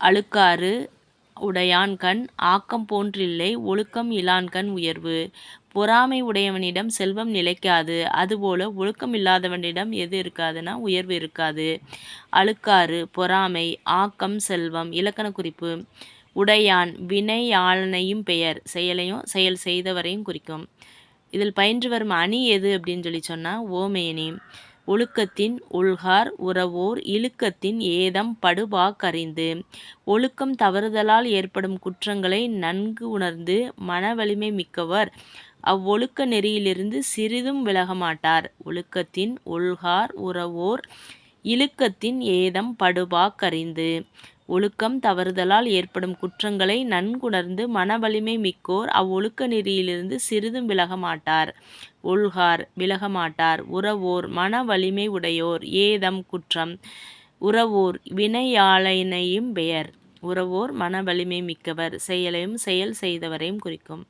அழுக்காறு உடையான்கண் ஆக்கம் போன்றில்லை ஒழுக்கம் இலான்கண் உயர்வு. பொறாமை உடையவனிடம் செல்வம் நிலைக்காது அதுபோல ஒழுக்கம் இல்லாதவனிடம் எது இருக்காதுன்னா உயர்வு இருக்காது. அழுக்காறு பொறாமை ஆக்கம் செல்வம் இலக்கண குறிப்பு உடையான் வினையாளனையும் பெயர் செயலையும் செயல் செய்தவரையும் குறிக்கும். இதில் பயின்று வரும் அணி எது அப்படின்னு சொல்லி சொன்னால் ஓமையணி. ஒழுக்கத்தின் ஒல்கார் உறவோர் இழுக்கத்தின் ஏதம் படுபாக்கறிந்து. ஒழுக்கம் தவறுதலால் ஏற்படும் குற்றங்களை நன்கு உணர்ந்து மன வலிமை மிக்கவர் அவ்வொழுக்க நெறியிலிருந்து சிறிதும் விலகமாட்டார். ஒழுக்கத்தின் ஒல்கார் உறவோர் இழுக்கத்தின் ஏதம் படுபாக்கறிந்து. ஒழுக்கம் தவறுதலால் ஏற்படும் குற்றங்களை நன்குணர்ந்து மனவலிமை மிக்கோர் அவ்வொழுக்க நெறியிலிருந்து சிறிதும் விலகமாட்டார். ஒல்கார் விலகமாட்டார். உறவோர் மன வலிமை உடையோர் ஏதம் குற்றம். உறவோர் வினையாளையினையும் பெயர். உறவோர் மன வலிமை மிக்கவர் செயலையும் செயல் செய்தவரையும் குறிக்கும்.